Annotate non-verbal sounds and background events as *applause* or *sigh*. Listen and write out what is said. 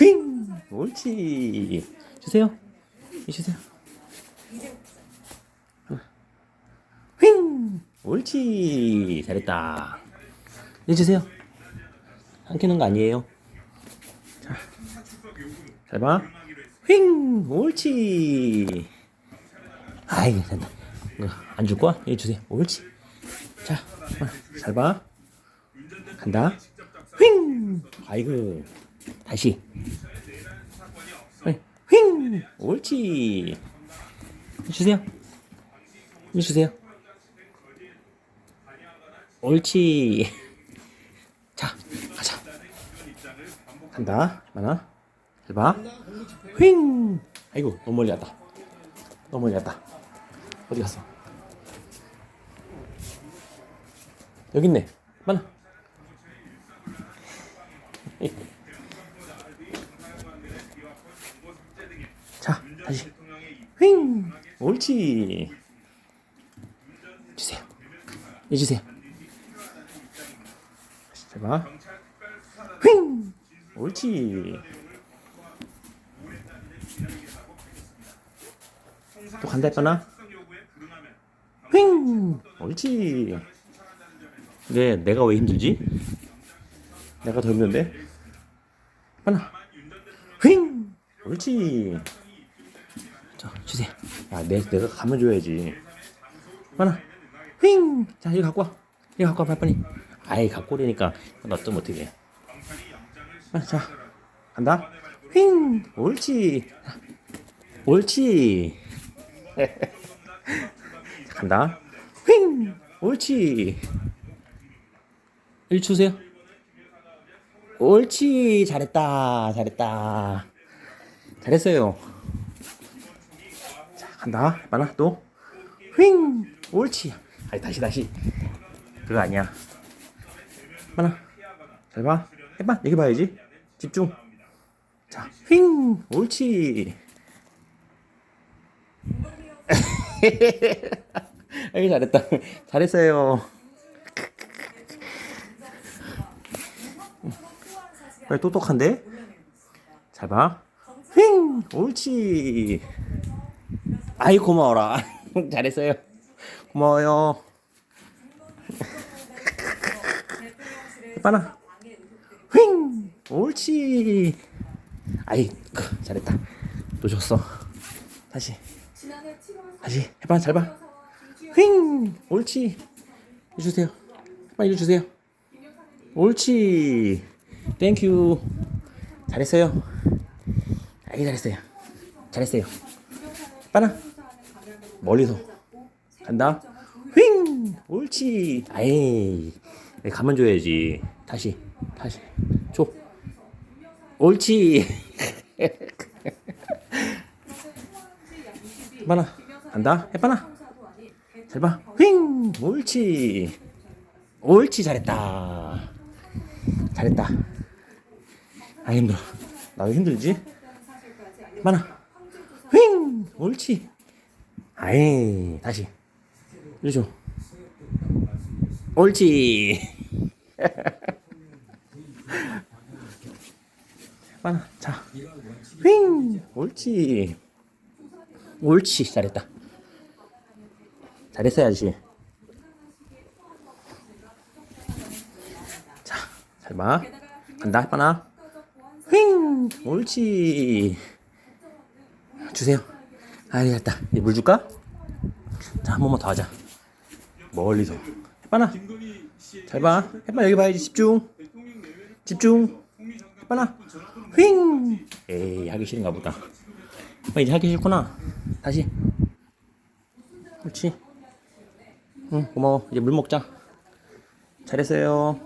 휙! 옳지. 주세요. 이 주세요. 휙! 옳지. 잘했다. 이 주세요. 삼키는 거 아니에요. 자, 잘 봐. 휙! 옳지. 아이, 된다. 안 줄 거야? 이 주세요. 옳지. 자, 잘 봐. 간다. 휙! 아이고. 다시. 휙! 옳지. 주세요. 이 주세요. 옳지. *laughs* 자, 가자. 간다. 많아. 잘 봐. 휙! 아이고, 너무 멀리 갔다. 너무 멀리 갔다. 어디 갔어? 여기 있네. 많아. *laughs* 자, 다시. 휙! 옳지. 주세요. 이 주세요. 잘 봐. 휙! 옳지. 또 간다 했거나? 휙! 옳지. 근데 내가 왜 힘들지? 내가 더 힘든데? 하나. 휙! 옳지. 자, 주세요. 야, 내, 내가 가면 줘야지. 하나. 휙! 자, 이거 갖고 와. 이거 갖고 와, 빨리, 빨리. 아이, 갖고 오려니까. 너또 어떻게 해. 아, 자, 간다. 휙! 옳지. 자, 옳지. *laughs* 간다. 휙! 옳지. 일 주세요. 옳지. 잘했다. 잘했다. 잘했어요. 자, 간다. 많아, 또. 휙! 옳지. 아니, 다시, 다시. 그거 아니야. 많아. 잘 봐. 해봐. 여기 봐야지. 집중. 자, 휙! 옳지. *laughs* 아이, 잘했다. 잘했어요. 왜 똑똑한데? 잘 봐. 휙! 옳지. 아이, 고마워라. *laughs* 잘했어요. 고마워요. 빠나. 휙! 옳지. 아이, 그, 잘했다. 또 줬어. 다시. 다시. 해봐, 잘 봐. 휙! 옳지. 이 주세요. 빨리 주세요. 옳지. 땡큐. 잘했어요. 아이, 잘했어요. 잘했어요. 빠나. 멀리서. 간다. 휙! 옳지. 아이. 가만 줘야지. 다시. 다시. 줘. 옳지. *laughs* 해봐라. 간다. 해봐라. 잘 봐. 휙! 옳지. 옳지. 잘했다. 잘했다. 아, 힘들어. 나도 힘들지? 해봐라. 휙! 옳지. 아이, 다시. 이리 줘. 옳지. *laughs* 해봐라. 자. 휙! 옳지. 옳지. 잘했다. 잘했어야지. 자, 잘 봐. 간다, 해봐라. 휙! 옳지. 주세요. 아, 됐다. 이제 물 줄까? 자, 한 번만 더 하자. 멀리서. 해봐라. 잘 봐. 해봐, 여기 봐야지. 집중. 집중. 해봐라. 휙! 에이, 하기 싫은가 보다. 어, 이제 하기 싫구나. 다시. 그렇지. 응, 고마워. 이제 물 먹자. 잘했어요.